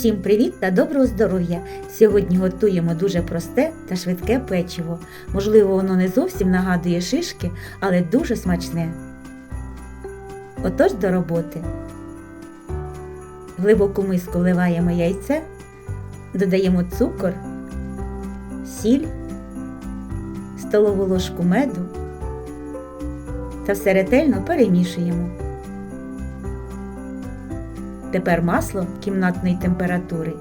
Всім привіт та доброго здоров'я! Сьогодні готуємо дуже просте та швидке печиво. Можливо, воно не зовсім нагадує шишки, але дуже смачне. Отож до роботи. В глибоку миску вливаємо яйце, додаємо цукор, сіль, столову ложку меду та все ретельно перемішуємо. Тепер масло кімнатної температури,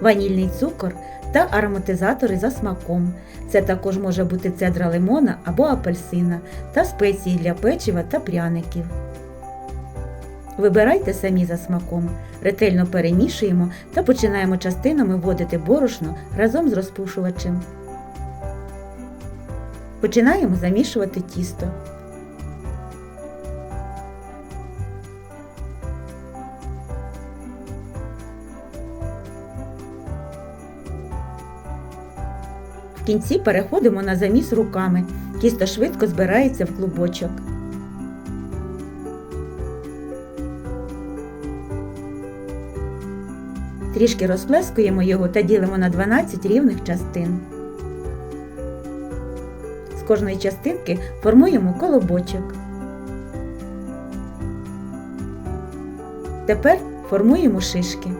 ванільний цукор та ароматизатори за смаком. Це також може бути цедра лимона або апельсина та спеції для печива та пряників. Вибирайте самі за смаком. Ретельно перемішуємо та починаємо частинами вводити борошно разом з розпушувачем. Починаємо замішувати тісто. Кінці переходимо на заміс руками. Тісто швидко збирається в клубочок. Трішки розплескуємо його та ділимо на 12 рівних частин. З кожної частинки формуємо колобочок. Тепер формуємо шишки.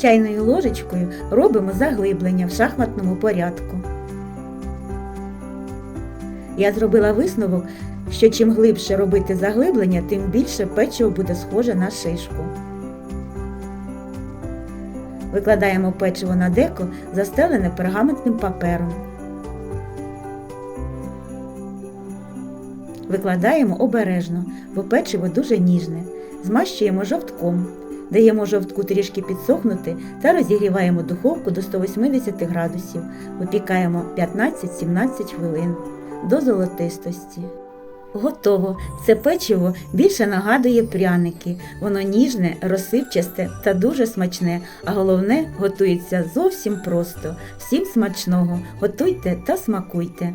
Чайною ложечкою робимо заглиблення в шахматному порядку. Я зробила висновок, що чим глибше робити заглиблення, тим більше печиво буде схоже на шишку. Викладаємо печиво на деко, застелене пергаментним папером. Викладаємо обережно, бо печиво дуже ніжне. Змащуємо жовтком. Даємо жовтку трішки підсохнути та розігріваємо духовку до 180 градусів. Випікаємо 15-17 хвилин до золотистості. Готово! Це печиво більше нагадує пряники. Воно ніжне, розсипчасте та дуже смачне, а головне готується зовсім просто. Всім смачного! Готуйте та смакуйте!